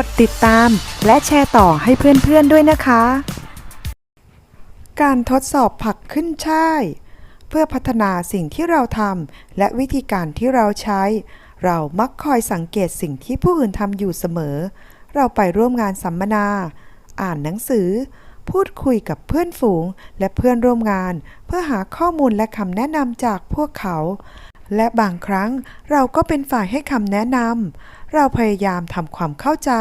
กดติดตาม และแชร์ต่อให้เพื่อนๆด้วยนะคะ การทดสอบผักขึ้นช่าย เพื่อพัฒนาสิ่งที่เราทำและวิธีการที่เราใช้ เรามักคอยสังเกตสิ่งที่ผู้อื่นทำอยู่เสมอ เราไปร่วมงานสัมมนา อ่านหนังสือ พูดคุยกับเพื่อนฝูง และเพื่อนร่วมงาน เพื่อหาข้อมูลและคำแนะนำจากพวกเขาและบางครั้งเราก็เป็นฝ่ายให้คำแนะนำ เราพยายามทำความเข้าใจ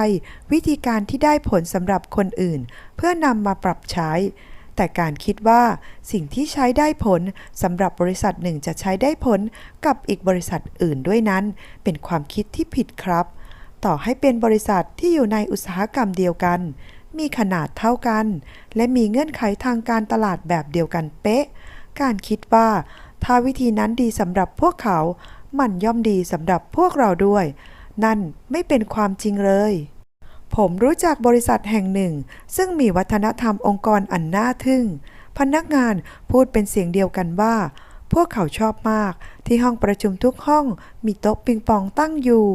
วิธีการที่ได้ผลสำหรับคนอื่น เพื่อนำมาปรับใช้ แต่การคิดว่าสิ่งที่ใช้ได้ผลสำหรับบริษัทหนึ่งจะใช้ได้ผลกับอีกบริษัทอื่นด้วยนั้น เป็นความคิดที่ผิดครับ ต่อให้เป็นบริษัทที่อยู่ในอุตสาหกรรมเดียวกัน มีขนาดเท่ากัน และมีเงื่อนไขทางการตลาดแบบเดียวกันเป๊ะ การคิดว่าถ้าวิธีนั้นดีสำหรับพวกเขา มันย่อมดีสำหรับพวกเราด้วย นั่นไม่เป็นความจริงเลย ผมรู้จักบริษัทแห่งหนึ่ง ซึ่งมีวัฒนธรรมองค์กรอันน่าทึ่ง พนักงานพูดเป็นเสียงเดียวกันว่า พวกเขาชอบมากที่ห้องประชุมทุกห้องมีโต๊ะปิงปองตั้งอยู่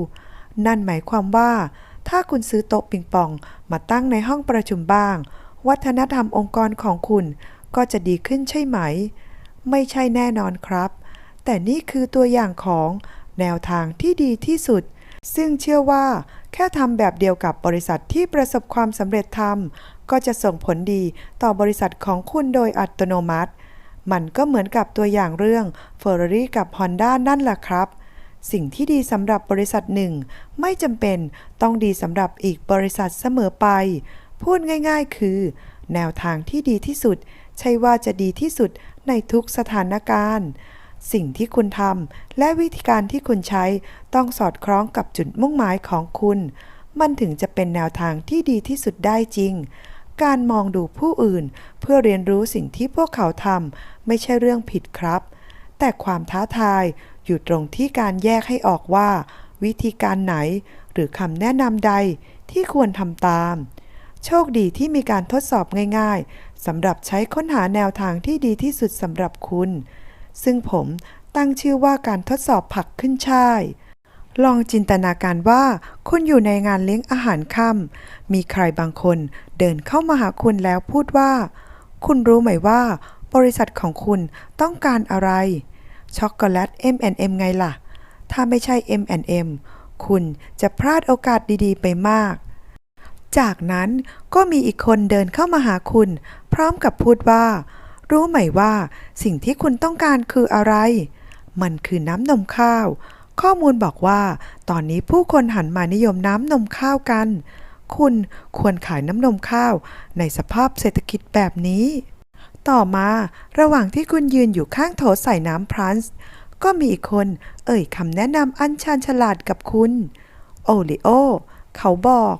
นั่นหมายความว่า ถ้าคุณซื้อโต๊ะปิงปองมาตั้งในห้องประชุมบ้าง วัฒนธรรมองค์กรของคุณก็จะดีขึ้นใช่ไหม ไม่ใช่แน่นอนครับ แต่นี่คือตัวอย่างของแนวทางที่ดีที่สุด ซึ่งเชื่อว่าแค่ทำแบบเดียวกับบริษัทที่ประสบความสำเร็จทำก็จะส่งผลดีต่อบริษัทของคุณโดยอัตโนมัติ มันก็เหมือนกับตัวอย่างเรื่อง Ferrari กับ Honda นั่นแหละครับ สิ่งที่ดีสำหรับบริษัทหนึ่ง ไม่จำเป็นต้องดีสำหรับอีกบริษัทเสมอไป พูดง่าย ๆ คือ แนวทางที่ดีที่สุด ใช่ว่าจะดีที่สุดในทุกสถานการณ์ สิ่งที่คุณทำและวิธีการที่คุณใช้ต้องสอดคล้องกับจุดมุ่งหมายของคุณ มันถึงจะเป็นแนวทางที่ดีที่สุดได้จริง การมองดูผู้อื่น เพื่อเรียนรู้สิ่งที่พวกเขาทำไม่ใช่เรื่องผิดครับ แต่ความท้าทายอยู่ตรงที่การแยกให้ออกว่า วิธีการไหน หรือคำแนะนำใดที่ควรทำตาม โชคดีที่มีการทดสอบง่าย ๆสำหรับใช้ค้นหาแนวทางที่ดีที่สุดสำหรับคุณ ซึ่งผมตั้งชื่อว่าการทดสอบผักขึ้นช่าย ลองจินตนาการว่าคุณอยู่ในงานเลี้ยงอาหารค่ำมีใครบางคนเดินเข้ามาหาคุณแล้วพูดว่า คุณรู้ไหมว่า บริษัทของคุณต้องการอะไร ช็อกโกแลต M&M ไงล่ะ ถ้าไม่ใช่ M&M คุณจะพลาดโอกาสดีๆ ไปมาก จากนั้นก็มีอีกคนเดินเข้ามาหาคุณ พร้อมกับพูดว่า รู้ไหมว่าสิ่งที่คุณต้องการคืออะไร มันคือน้ำนมข้าว ข้อมูลบอกว่า ตอนนี้ผู้คนหันมานิยมน้ำนมข้าวกัน คุณควรขายน้ำนมข้าวในสภาพเศรษฐกิจแบบนี้ ต่อมา ระหว่างที่คุณยืนอยู่ข้างโถใส่น้ำพรันส์ก็มีอีกคน เอ่ยคำแนะนำอันชาญฉลาดกับคุณ โอริโอ เขาบอก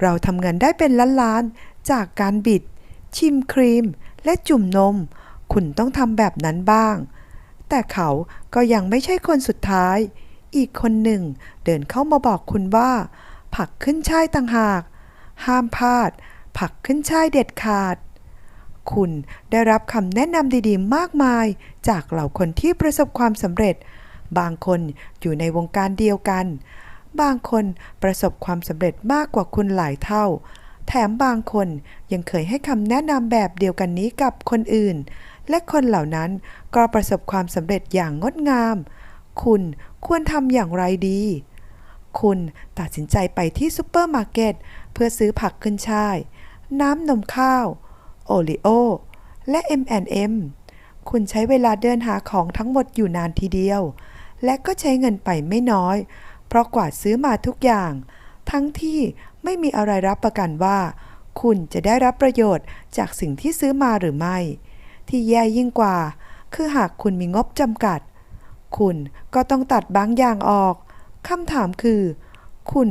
เราทำเงินได้เป็นล้านๆ จากการบิด ชิมครีม และจุ่มนม คุณต้องทำแบบนั้นบ้าง แต่เขาก็ยังไม่ใช่คนสุดท้าย อีกคนหนึ่งเดินเข้ามาบอกคุณว่า ผักขึ้นช่ายต่างหาก ห้ามพลาด ผักขึ้นช่ายเด็ดขาด คุณได้รับคำแนะนำดีๆ มากมาย จากเหล่าคนที่ประสบความสำเร็จ บางคนอยู่ในวงการเดียวกัน บางคนประสบความสำเร็จมากกว่าคุณหลายเท่า แถมบางคนยังเคยให้คำแนะนำแบบเดียวกันนี้กับคนอื่น และคนเหล่านั้นก็ประสบความสำเร็จอย่างงดงาม คุณควรทำอย่างไรดี คุณตัดสินใจไปที่ซูเปอร์มาร์เก็ตเพื่อซื้อผักขึ้นช่าย น้ำนมข้าว โอริโอ และ M&M คุณใช้เวลาเดินหาของทั้งหมดอยู่นานทีเดียว และก็ใช้เงินไปไม่น้อย เพราะกว่าซื้อมาทุกอย่าง ทั้งที่ ไม่มีอะไรรับประกันว่า คุณจะได้รับประโยชน์จากสิ่งที่ซื้อมาหรือไม่ ที่แย่ยิ่งกว่า คือหากคุณมีงบจำกัด คุณก็ต้องตัดบางอย่างออกคำถามคือ คุณ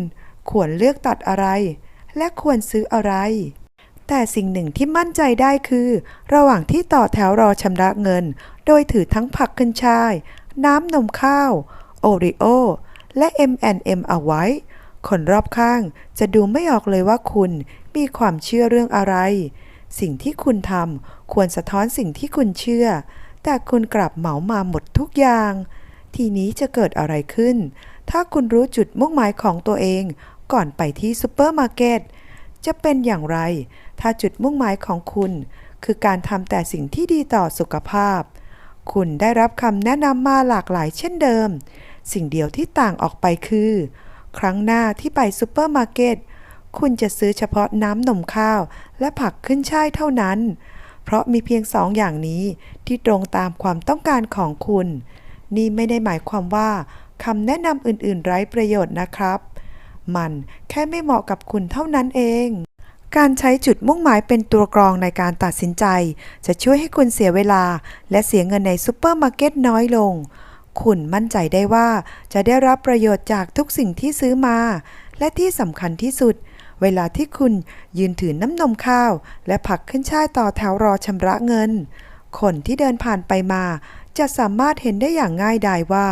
ควรเลือกตัดอะไร และควรซื้ออะไร แต่สิ่งหนึ่งที่มั่นใจได้คือ ระหว่างที่ต่อแถวรอชำระเงิน โดยถือทั้งผักขึ้นชาย น้ำนมข้าว โอริโอและ M&M เอาไว้ คนรอบข้างจะดูไม่ออกเลยว่าคุณมีความเชื่อเรื่องอะไร สิ่งที่คุณทำควรสะท้อนสิ่งที่คุณเชื่อ แต่คุณกลับเหมามาหมดทุกอย่าง ทีนี้จะเกิดอะไรขึ้น ถ้าคุณรู้จุดมุ่งหมายของตัวเองก่อนไปที่ซูเปอร์มาร์เก็ตจะเป็นอย่างไร ถ้าจุดมุ่งหมายของคุณ คือการทำแต่สิ่งที่ดีต่อสุขภาพ คุณได้รับคำแนะนำมาหลากหลายเช่นเดิม สิ่งเดียวที่ต่างออกไปคือ ครั้งหน้าที่ไปซูเปอร์มาร์เก็ตคุณจะซื้อเฉพาะน้ำนมข้าว และผักขึ้นช่ายเท่านั้น เพราะมีเพียงสองอย่างนี้ที่ตรงตามความต้องการของคุณ นี่ไม่ได้หมายความว่าคำแนะนำอื่น ๆ ไร้ประโยชน์นะครับ มันแค่ไม่เหมาะกับคุณเท่านั้นเอง การใช้จุดมุ่งหมายเป็นตัวกรองในการตัดสินใจ จะช่วยให้คุณเสียเวลา และเสียเงินในซูเปอร์มาร์เก็ตน้อยลง คุณมั่นใจได้ว่าจะได้รับประโยชน์จากทุกสิ่งที่ซื้อมา และที่สำคัญที่สุด เวลาที่คุณยืนถือน้ำนมข้าว และผักขึ้นช่ายต่อแถวรอชำระเงิน คนที่เดินผ่านไปมา จะสามารถเห็นได้อย่างง่ายดายว่า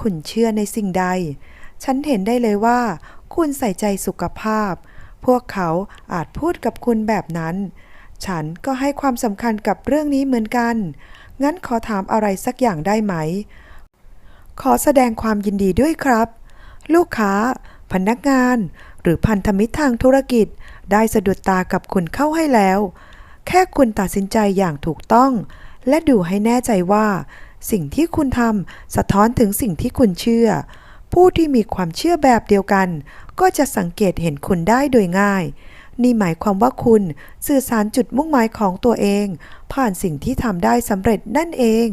คุณเชื่อในสิ่งใด ฉันเห็นได้เลยว่า คุณใส่ใจสุขภาพ พวกเขาอาจพูดกับคุณแบบนั้น ฉันก็ให้ความสำคัญกับเรื่องนี้เหมือนกันงั้นขอถามอะไรสักอย่างได้ไหม ขอแสดงความยินดีด้วยครับ ลูกค้า พนักงาน หรือพันธมิตรทางธุรกิจ ได้สะดุดตากับคุณเข้าให้แล้ว แค่คุณตัดสินใจอย่างถูกต้อง และดูให้แน่ใจว่า สิ่งที่คุณทำสะท้อนถึงสิ่งที่คุณเชื่อ ผู้ที่มีความเชื่อแบบเดียวกัน ก็จะสังเกตเห็นคุณได้โดยง่ายนี่หมายความว่าคุณสื่อสารจุดมุ่งหมายของตัวเอง ผ่านสิ่งที่ทำได้สำเร็จนั่นเอง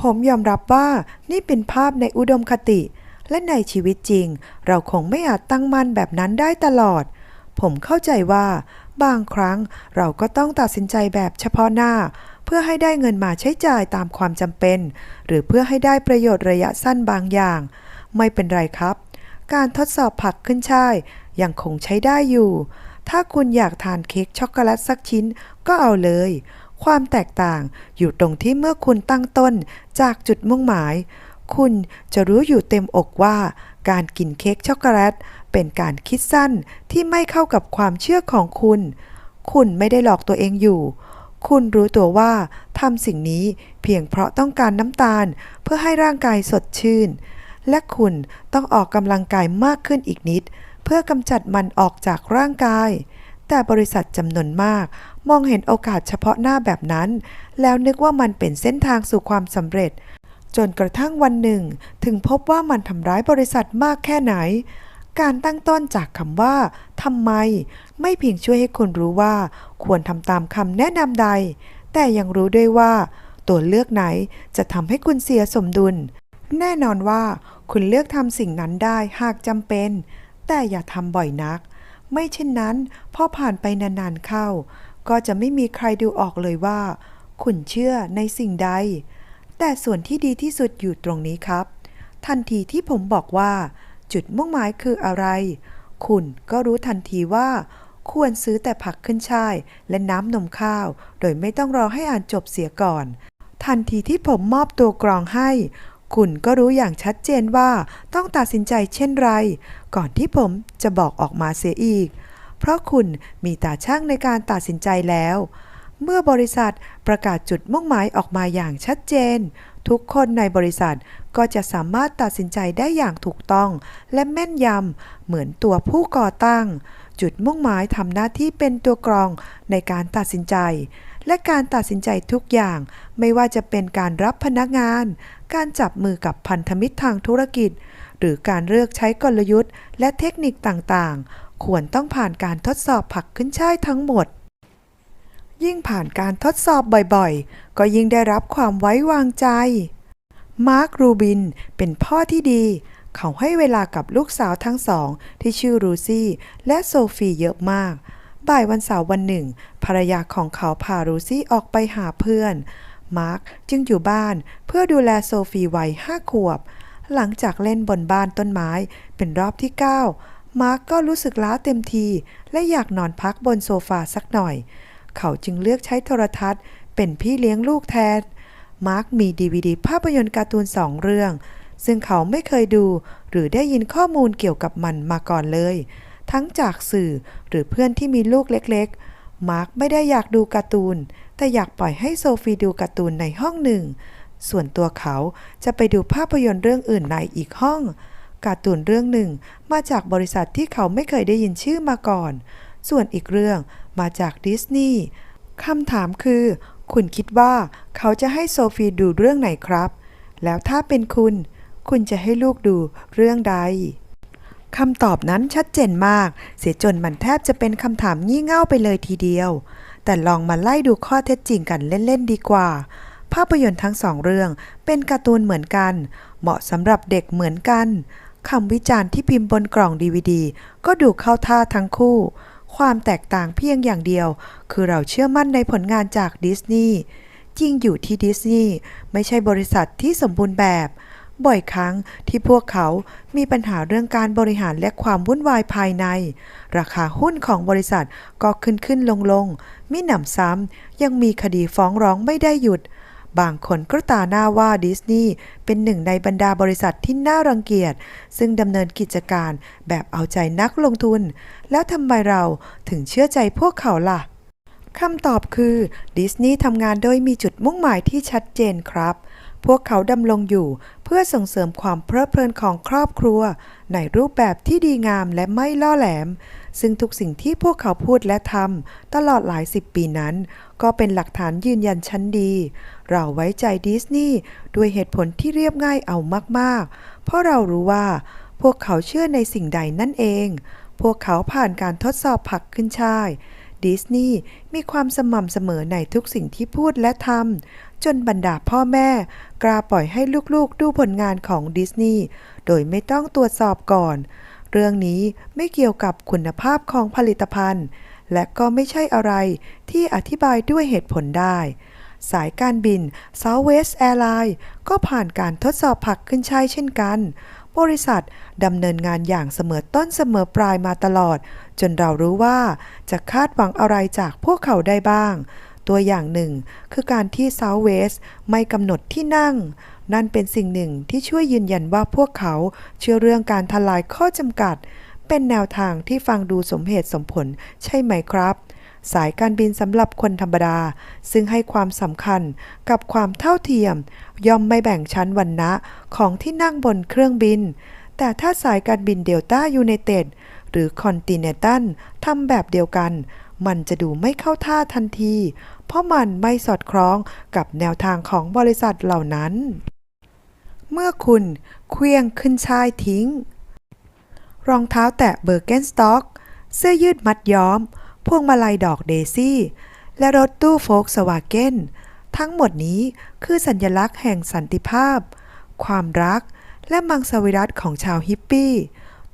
ผมยอมรับว่านี่เป็นภาพในอุดมคติ และในชีวิตจริง เราคงไม่อาจตั้งมั่นแบบนั้นได้ตลอด ผมเข้าใจว่า บางครั้งเราก็ต้องตัดสินใจแบบเฉพาะหน้า เพื่อให้ได้เงินมาใช้จ่ายตามความจำเป็น หรือเพื่อให้ได้ประโยชน์ระยะสั้นบางอย่าง ไม่เป็นไรครับ การทดสอบผักขึ้นช่ายยังคงใช้ได้อยู่ ถ้าคุณอยากทานเค้กช็อกโกแลตสักชิ้นก็เอาเลย ความแตกต่างอยู่ตรงที่เมื่อคุณตั้งต้นจากจุดมุ่งหมาย คุณจะรู้อยู่เต็มอกว่า การกินเค้กช็อกโกแลตเป็นการคิดสั้นที่ไม่เข้ากับความเชื่อของคุณ คุณไม่ได้หลอกตัวเองอยู่ คุณรู้ตัวว่าทำสิ่งนี้เพียงเพราะต้องการน้ำตาลเพื่อให้ร่างกายสดชื่น และคุณต้องออกกำลังกายมากขึ้นอีกนิด เพื่อกำจัดมันออกจากร่างกาย แต่บริษัทจำนวนมาก มองเห็นโอกาสเฉพาะหน้าแบบนั้น แล้วนึกว่ามันเป็นเส้นทางสู่ความสำเร็จ จนกระทั่งวันหนึ่ง ถึงพบว่ามันทำร้ายบริษัทมากแค่ไหน การตั้งต้นจากคำว่าทำไม ไม่เพียงช่วยให้คุณรู้ว่า ควรทำตามคำแนะนำใด แต่ยังรู้ด้วยว่า ตัวเลือกไหนจะทำให้คุณเสียสมดุล แน่นอนว่า คุณเลือกทำสิ่งนั้นได้หากจำเป็น แต่อย่าทำบ่อยนัก ไม่เช่นนั้นพอผ่านไปนานๆเข้า ก็จะไม่มีใครดูออกเลยว่า คุณเชื่อในสิ่งใด แต่ส่วนที่ดีที่สุดอยู่ตรงนี้ครับ ทันทีที่ผมบอกว่า จุดมุ่งหมายคืออะไร คุณก็รู้ทันทีว่า ควรซื้อแต่ผักขึ้นช่ายและน้ำนมข้าว โดยไม่ต้องรอให้อ่านจบเสียก่อน ทันทีที่ผมมอบตัวกรองให้ คุณก็รู้อย่างชัดเจนว่าต้องตัดสินใจเช่นไร ก่อนที่ผมจะบอกออกมาเสียอีก เพราะคุณมีตาช่างในการตัดสินใจแล้ว เมื่อบริษัทประกาศจุดมุ่งหมายออกมาอย่างชัดเจน ทุกคนในบริษัทก็จะสามารถตัดสินใจได้อย่างถูกต้อง และแม่นยำเหมือนตัวผู้ก่อตั้ง จุดมุ่งหมายทำหน้าที่เป็นตัวกรองในการตัดสินใจ และการตัดสินใจทุกอย่าง ไม่ว่าจะเป็นการรับพนักงาน การจับมือกับพันธมิตรทางธุรกิจ หรือการเลือกใช้กลยุทธ์ และเทคนิคต่างๆ ควรต้องผ่านการทดสอบผักขึ้นช่ายทั้งหมด ยิ่งผ่านการทดสอบบ่อยๆ ก็ยิ่งได้รับความไว้วางใจ มาร์ครูบินเป็นพ่อที่ดีเขาให้เวลากับลูกสาวทั้งสองที่ชื่อรูซี่และโซฟีเยอะมาก บ่ายวันเสาร์วันหนึ่ง ภรรยาของเขาพารูซี่ออกไปหาเพื่อน มาร์คจึงอยู่บ้านเพื่อดูแลโซฟีวัยห้าขวบ หลังจากเล่นบนบ้านต้นไม้เป็นรอบที่ 9 มาร์คก็รู้สึกล้าเต็มที และอยากนอนพักบนโซฟาสักหน่อย เขาจึงเลือกใช้โทรทัศน์ เป็นพี่เลี้ยงลูกแทน มาร์คมีดีวดีภาพยนตร์การ์ตูนสองเรื่อง ซึ่งเขาไม่เคยดูหรือได้ยินข้อมูลเกี่ยวกับมันมาก่อนเลย ทั้งจากสื่อหรือเพื่อนที่มีลูกเล็กๆ มาร์คไม่ได้อยากดูการ์ตูน แต่อยากปล่อยให้โซฟีดูการ์ตูนในห้องหนึ่ง ส่วนตัวเขาจะไปดูภาพยนตร์เรื่องอื่นในอีกห้อง การ์ตูนเรื่องหนึ่งมาจากบริษัทที่เขาไม่เคยได้ยินชื่อมาก่อน ส่วนอีกเรื่องมาจากดิสนีย์คำถามคือ คุณคิดว่าเขาจะให้โซฟีดูเรื่องไหนครับ แล้วถ้าเป็นคุณ คุณจะให้ลูกดูเรื่องใด คำตอบนั้นชัดเจนมาก เสียจนมันแทบจะเป็นคำถามงี่เง่าไปเลยทีเดียว แต่ลองมาไล่ดูข้อเท็จจริงกันเล่น ๆ ดีกว่า ภาพยนตร์ทั้งสองเรื่องเป็นการ์ตูนเหมือนกัน เหมาะสำหรับเด็กเหมือนกันคำวิจารณ์ที่พิมพ์บนกล่องดีวดีก็ดูเข้าท่าทั้งคู่ ความแตกต่างเพียงอย่างเดียว คือเราเชื่อมั่นในผลงานจากดิสนีย์จริงอยู่ที่ดิสนีย์ไม่ใช่บริษัทที่สมบูรณ์แบบ บ่อยครั้งที่พวกเขามีปัญหาเรื่องการบริหารและความวุ่นวายภายใน ราคาหุ้นของบริษัทก็ขึ้นขึ้นลงลงมิหนำซ้ำยังมีคดีฟ้องร้องไม่ได้หยุด บางคนก็ตาหน้าว่าดิสนีย์เป็นหนึ่งในบรรดาบริษัทที่น่ารังเกียจ ซึ่งดำเนินกิจการแบบเอาใจนักลงทุน แล้วทำไมเราถึงเชื่อใจพวกเขาล่ะคำตอบคือดิสนีย์ทำงานโดยมีจุดมุ่งหมายที่ชัดเจนครับ พวกเขาดำรงอยู่เพื่อส่งเสริมความเพลิดเพลินของครอบครัว ในรูปแบบที่ดีงามและไม่ล่อแหลม ซึ่งทุกสิ่งที่พวกเขาพูดและทำตลอดหลายสิบปีนั้น ก็เป็นหลักฐานยืนยันชั้นดี เราไว้ใจดิสนีย์ด้วยเหตุผลที่เรียบง่ายเอามากๆ เพราะเรารู้ว่า พวกเขาเชื่อในสิ่งใดนั่นเอง พวกเขาผ่านการทดสอบผักขึ้นช่าย ดิสนีย์มีความสม่ำเสมอในทุกสิ่งที่พูดและทำจนบรรดาพ่อแม่ กล้าปล่อยให้ลูกๆ ดูผลงานของดิสนีย์โดยไม่ต้องตรวจสอบก่อน เรื่องนี้ไม่เกี่ยวกับคุณภาพของผลิตภัณฑ์ และก็ไม่ใช่อะไรที่อธิบายด้วยเหตุผลได้ สายการบิน Southwest Airlines ก็ผ่านการทดสอบผักขึ้นช่ายเช่นกัน บริษัทดำเนินงานอย่างเสมอต้นเสมอปลายมาตลอด จนเรารู้ว่าจะคาดหวังอะไรจากพวกเขาได้บ้าง ตัวอย่างหนึ่ง คือการที่ Southwest ไม่กำหนดที่นั่ง นั่นเป็นสิ่งหนึ่งที่ช่วยยืนยันว่าพวกเขาเชื่อเรื่องการทลายข้อจำกัด เป็นแนวทางที่ฟังดูสมเหตุสมผลใช่ไหมครับ สายการบินสำหรับคนธรรมดา ซึ่งให้ความสำคัญกับความเท่าเทียม ย่อมไม่แบ่งชั้นวรรณะของที่นั่งบนเครื่องบิน แต่ถ้าสายการบินเดลต้ายูไนเต็ดหรือคอนติเนตัลทำแบบเดียวกัน มันจะดูไม่เข้าท่าทันที เพราะมันไม่สอดคล้องกับแนวทางของบริษัทเหล่านั้น เมื่อคุณเคลี้ยงขึ้นชายทิ้ง รองเท้าแตะเบอร์เกนสต็อก เสื้อยืดมัดย้อม พวงมาลัยดอกเดซี่ และรถตู้โฟล์กสวาเกนทั้งหมดนี้คือสัญลักษณ์แห่งสันติภาพ ความรัก และมังสวิรัตของชาวฮิปปี้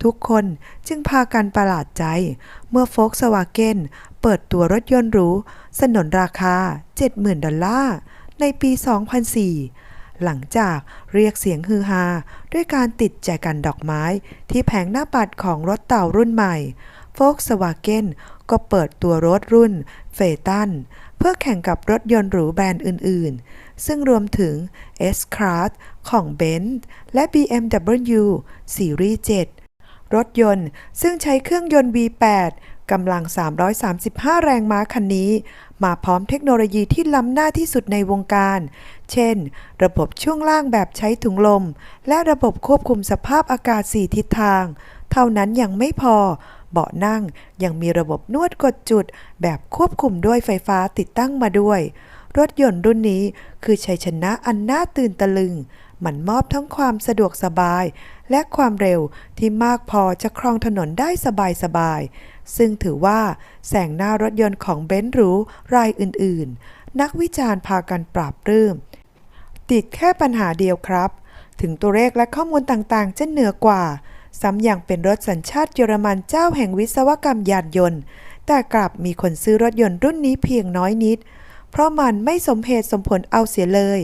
ทุกคนจึงพากันประหลาดใจ เมื่อโฟล์กสวาเกนเปิดตัวรถยนต์หรูสนนราคา 70,000 ดอลลาร์ในปี 2004 หลังจากเรียกเสียงฮือฮาด้วยการติดแจกันดอกไม้ที่แผงหน้าปัดของรถเต่ารุ่นใหม่โฟกสวาเกน ก็เปิดตัวรถรุ่นเฟตันเพื่อแข่งกับรถยนต์หรูแบรนด์อื่น ๆ ซึ่งรวมถึง S-Class ของ Benz และ BMW ซีรีส์7รถยนต์ซึ่งใช้เครื่องยนต์ V8 กำลัง 335 แรงม้าคันนี้ มาพร้อมเทคโนโลยีที่ล้ำหน้าที่สุดในวงการ เช่น ระบบช่วงล่างแบบใช้ถุงลม และระบบควบคุมสภาพอากาศ 4 ทิศทาง เท่านั้นยังไม่พอ เบาะนั่งยังมีระบบนวดกดจุด แบบควบคุมด้วยไฟฟ้าติดตั้งมาด้วย รถยนต์รุ่นนี้คือชัยชนะอันน่าตื่นตะลึง มันมอบทั้งความสะดวกสบาย และความเร็วที่มากพอจะครองถนนได้สบายๆ ซึ่งถือว่าแสงหน้ารถยนต์ของเบนซ์หรูรายอื่นๆ นักวิจารณ์พากันปราบปลื้มติดแค่ปัญหาเดียวครับ ถึงตัวเลขและข้อมูลต่างๆ จะเหนือกว่า ซ้ำอย่างเป็นรถสัญชาติเยอรมันเจ้าแห่งวิศวกรรมยานยนต์ แต่กลับมีคนซื้อรถยนต์รุ่นนี้เพียงน้อยนิด เพราะมันไม่สมเหตุสมผลเอาเสียเลย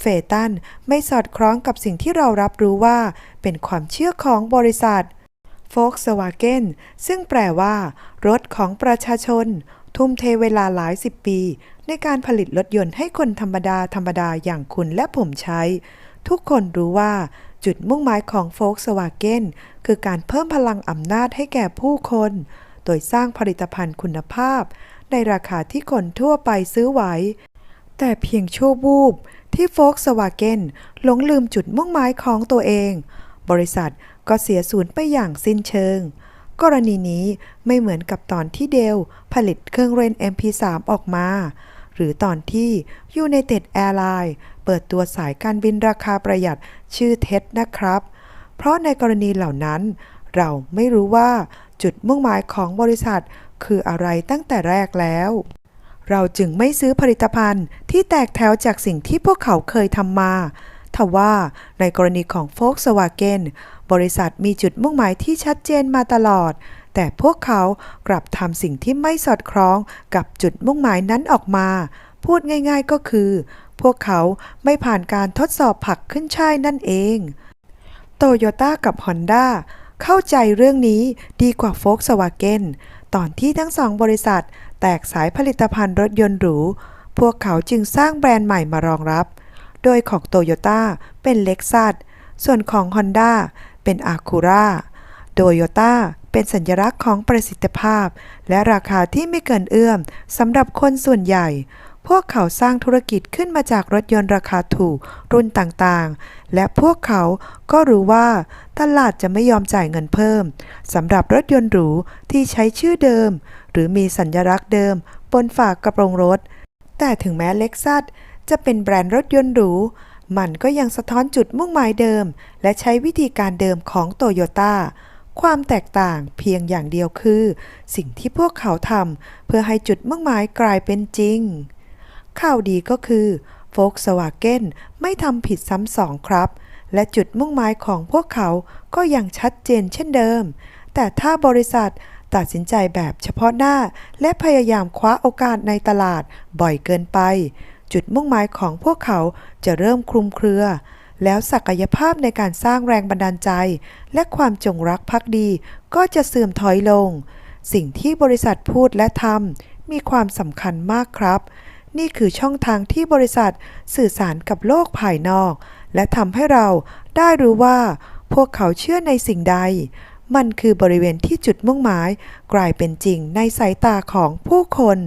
เฟตันไม่สอดคล้องกับสิ่งที่เรารับรู้ว่า เป็นความเชื่อของบริษัท Volkswagen ซึ่งแปลว่า รถของประชาชน ทุ่มเทเวลาหลายสิบปี ในการผลิตรถยนต์ให้คนธรรมดาธรรมดาอย่างคุณและผมใช้ ทุกคนรู้ว่าจุดมุ่งหมายของ Volkswagen คือการเพิ่มพลังอำนาจให้แก่ผู้คน โดยสร้างผลิตภัณฑ์คุณภาพ ในราคาที่คนทั่วไปซื้อไหว แต่เพียงชั่ววูบที่ Volkswagen หลงลืมจุดมุ่งหมายของตัวเอง บริษัทก็เสียสูญไปอย่างสิ้นเชิง กรณีนี้ไม่เหมือนกับตอนที่เดลผลิตเครื่องเล่น MP3 ออกมา หรือตอนที่ United Airlines เปิดตัวสายการบินราคาประหยัดชื่อเท็ดนะครับ เพราะในกรณีเหล่านั้น เราไม่รู้ว่าจุดมุ่งหมายของบริษัท คืออะไรตั้งแต่แรกแล้ว เราจึงไม่ซื้อผลิตภัณฑ์ที่แตกแถวจากสิ่งที่พวกเขาเคยทำมาทว่าในกรณีของ Volkswagen บริษัทมีจุดมุ่งหมายที่ชัดเจนมาตลอด แต่พวกเขากลับทำสิ่งที่ไม่สอดคล้องกับจุดมุ่งหมายนั้นออกมา พูดง่ายๆก็คือ พวกเขาไม่ผ่านการทดสอบผักขึ้นช่ายนั่นเองโตโยต้ากับ Honda เข้าใจเรื่องนี้ดีกว่า Volkswagen ตอนที่ทั้งสองบริษัท แตกสายผลิตภัณฑ์รถยนต์หรู พวกเขาจึงสร้างแบรนด์ใหม่มารองรับ โดยของโตโยต้าเป็นเล็กซัสส่วนของ Honda เป็น Acura โตโยต้า เป็นสัญลักษณ์ของประสิทธิภาพ และราคาที่ไม่เกินเอื้อมสำหรับคนส่วนใหญ่ พวกเขาสร้างธุรกิจขึ้นมาจากรถยนต์ราคาถูกรุ่นต่างๆ และพวกเขาก็รู้ว่าตลาดจะไม่ยอมจ่ายเงินเพิ่มสำหรับรถยนต์หรูที่ใช้ชื่อเดิม หรือมีสัญลักษณ์เดิม บนฝากกระโปรงรถ แต่ถึงแม้เล็กซัสจะเป็นแบรนด์รถยนต์หรูมันก็ยังสะท้อนจุดมุ่งหมายเดิม และใช้วิธีการเดิมของโตโยต้า ความแตกต่างเพียงอย่างเดียวคือ สิ่งที่พวกเขาทำเพื่อให้จุดมุ่งหมายกลายเป็นจริง ข่าวดีก็คือ Volkswagen ไม่ทำผิดซ้ำสองครับ และจุดมุ่งหมายของพวกเขาก็ยังชัดเจนเช่นเดิม แต่ถ้าบริษัทตัดสินใจแบบเฉพาะหน้า และพยายามคว้าโอกาสในตลาดบ่อยเกินไป จุดมุ่งหมายของพวกเขาจะเริ่มคลุมเครือ แล้วศักยภาพในการสร้างแรงบันดาลใจ และความจงรักภักดีก็จะเสื่อมถอยลง สิ่งที่บริษัทพูดและทำมีความสำคัญมากครับ นี่คือช่องทางที่บริษัทสื่อสารกับโลกภายนอก และทำให้เราได้รู้ว่า พวกเขาเชื่อในสิ่งใด มันคือบริเวณที่จุดมุ่งหมาย กลายเป็นจริงในสายตาของผู้คน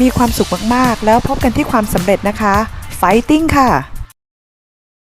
มีความสุขมาก ๆ แล้วพบกันที่ความสำเร็จนะคะ ไฟติ้งค่ะ